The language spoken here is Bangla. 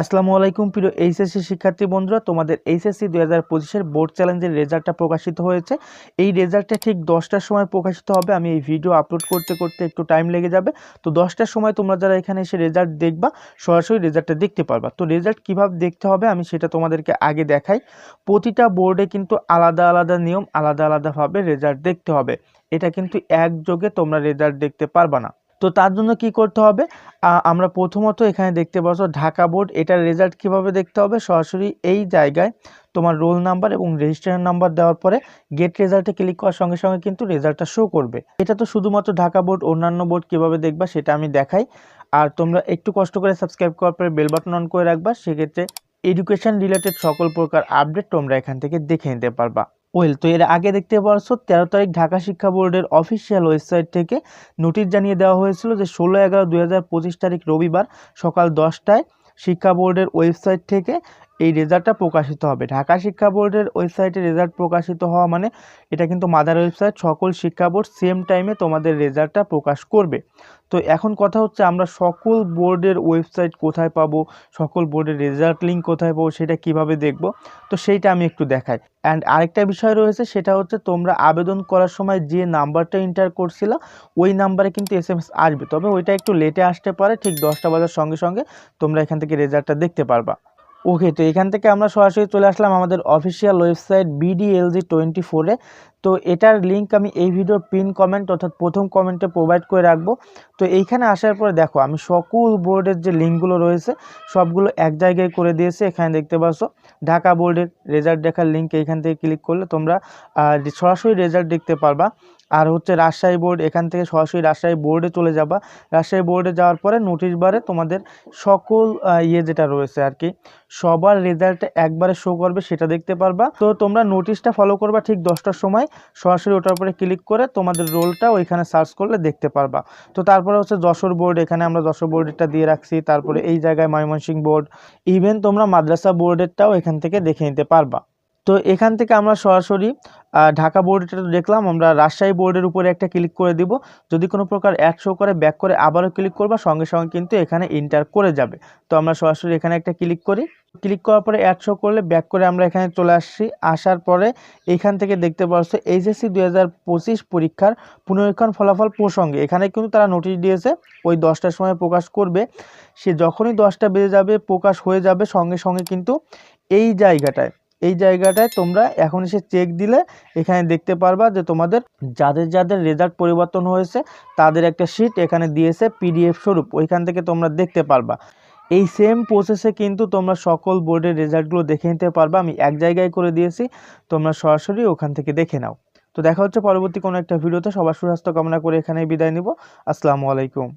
আসসালামু আলাইকুম, প্রিয় এইচএসসি শিক্ষার্থী বন্ধুরা। তোমাদের এইচএসসি দু হাজার পঁচিশের বোর্ড চ্যালেঞ্জের রেজাল্টটা প্রকাশিত হয়েছে। এই রেজাল্টটা ঠিক দশটার সময় প্রকাশিত হবে। আমি এই ভিডিও আপলোড করতে করতে একটু টাইম লেগে যাবে। তো দশটার সময় তোমরা যারা এখানে এসে রেজাল্ট দেখবা, সরাসরি রেজাল্টটা দেখতে পারবা। তো রেজাল্ট কীভাবে দেখতে হবে আমি সেটা তোমাদেরকে আগে দেখাই। প্রতিটা বোর্ডে কিন্তু আলাদা আলাদা নিয়ম, আলাদা আলাদাভাবে রেজাল্ট দেখতে হবে। এটা কিন্তু একযোগে তোমরা রেজাল্ট দেখতে পারবা না। তো তার জন্য কি করতে হবে? আমরা প্রথমত এখানে দেখতে পাচ্ছ ঢাকা বোর্ড, এটার রেজাল্ট কীভাবে দেখতে হবে? সরাসরি এই জায়গায় তোমার রোল নাম্বার এবং রেজিস্ট্রেশন নাম্বার দেওয়ার পরে গেট রেজাল্টে ক্লিক করার সঙ্গে সঙ্গে কিন্তু রেজাল্টটা শো করবে। এটা তো শুধুমাত্র ঢাকা বোর্ড, অন্যান্য বোর্ড কীভাবে দেখবা সেটা আমি দেখাই। আর তোমরা একটু কষ্ট করে সাবস্ক্রাইব করার পরে বেল বাটন অন করে রাখবা, সেক্ষেত্রে এডুকেশন রিলেটেড সকল প্রকার আপডেট তোমরা এখান থেকে দেখে নিতে পারবা। ওয়েল, তো এর আগে দেখতে পারছ তেরো তারিখ ঢাকা শিক্ষা বোর্ডের অফিসিয়াল ওয়েবসাইট থেকে নোটিশ জানিয়ে দেওয়া হয়েছিল যে ষোলো এগারো দু তারিখ রবিবার সকাল দশটায় শিক্ষা বোর্ডের ওয়েবসাইট থেকে এই রেজাল্টটা প্রকাশিত হবে। ঢাকা শিক্ষা বোর্ডের ওয়েবসাইটে রেজাল্ট প্রকাশিত হওয়া মানে এটা কিন্তু মাদার ওয়েবসাইট সকল শিক্ষা বোর্ড সেম টাইমে তোমাদের রেজাল্টটা প্রকাশ করবে। তো এখন কথা হচ্ছে আমরা সকল বোর্ডের ওয়েবসাইট কোথায় পাবো, সকল বোর্ডের রেজাল্ট লিঙ্ক কোথায় পাবো, সেটা কীভাবে দেখব? তো সেইটা আমি একটু দেখাই। অ্যান্ড আরেকটা বিষয় রয়েছে, সেটা হচ্ছে তোমরা আবেদন করার সময় যে নাম্বারটা এন্টার করছিলা, ওই নাম্বারে কিন্তু এস এম এস আসবে। তবে ওইটা একটু লেটে আসতে পারে, ঠিক দশটা বাজার সঙ্গে সঙ্গে তোমরা এখান থেকে রেজাল্টটা দেখতে পারবা। ওকে তো এখান থেকে আমরা সরাসরি চলে আসলাম আমাদের অফিসিয়াল ওয়েবসাইট বিডিএলজি টোয়েন্টি ফোরে তো এটার লিঙ্ক আমি এই ভিডিওর পিন কমেন্ট অর্থাৎ প্রথম কমেন্টে প্রোভাইড করে রাখব। তো এইখানে আসার পরে দেখো, আমি সকল বোর্ডের যে লিঙ্কগুলো রয়েছে, সবগুলো এক জায়গায় করে দিয়েছে। এখানে দেখতে পাচ্ছ, ঢাকা বোর্ডের রেজাল্ট দেখার লিঙ্ক এইখান থেকে ক্লিক করলে তোমরা সরাসরি রেজাল্ট দেখতে পারবা। আর হচ্ছে রাজশাহী বোর্ড, এখান থেকে সরাসরি রাজশাহী বোর্ডে চলে যাবা। রাজশাহী বোর্ডে যাওয়ার পরে নোটিশ বারে তোমাদের সকল ইয়ে যেটা রয়েছে আর কি, সবার রেজাল্ট একবারে শো করবে, সেটা দেখতে পারবা। তো তোমরা নোটিশটা ফলো করবা ঠিক দশটার সময়, সরাসরি ওটার উপরে ক্লিক করে তোমাদের রোলটা ওইখানে সার্চ করলে দেখতে পারবা। তো তারপরে হচ্ছে যশোর বোর্ড, এখানে আমরা যশোর বোর্ডেরটা দিয়ে রাখছি। তারপরে এই জায়গায় ময়মনসিংহ বোর্ড ইভেন তোমরা মাদ্রাসা বোর্ডেরটাও এখান থেকে দেখে নিতে পারবা। তো এখান থেকে আমরা সরাসরি ঢাকা বোর্ডটা তো দেখলাম, আমরা রাজশাহী বোর্ডের উপরে একটা ক্লিক করে দিব। যদি কোনো প্রকার অ্যাড শো করে ব্যাক করে আবারও ক্লিক করবা, সঙ্গে সঙ্গে কিন্তু এখানে ইন্টার করে যাবে। তো আমরা সরাসরি এখানে একটা ক্লিক করি। ক্লিক করার পরে অ্যাড শো করলে ব্যাক করে আমরা এখানে চলে আসছি। আসার পরে এখান থেকে দেখতে পাচ্ছ এইচএসসি দু হাজার পঁচিশ পরীক্ষার পুনরীক্ষণ ফলাফল প্রসঙ্গে। এখানে কিন্তু তারা নোটিশ দিয়েছে, ওই দশটার সময় প্রকাশ করবে। সে যখনই দশটা বেজে যাবে, প্রকাশ হয়ে যাবে সঙ্গে সঙ্গে কিন্তু এই জায়গাটায়। এই জায়গাটায় তোমরা এখন এসে চেক দিলে এখানে দেখতে পারবা যে তোমাদের যাদের যাদের রেজাল্ট পরিবর্তন হয়েছে, তাদের একটা শিট এখানে দিয়েছে পিডিএফ স্বরূপ, ওইখান থেকে তোমরা দেখতে পারবা। এই সেম প্রসেসে কিন্তু তোমরা সকল বোর্ডের রেজাল্টগুলো দেখে নিতে পারবা। আমি এক জায়গায় করে দিয়েছি, তোমরা সরাসরি ওখান থেকে দেখে নাও। তো দেখা হচ্ছে পরবর্তী কোনো একটা ভিডিওতে। সবার সুস্বাস্থ্য কামনা করে এখানেই বিদায় নিব। আসসালামু আলাইকুম।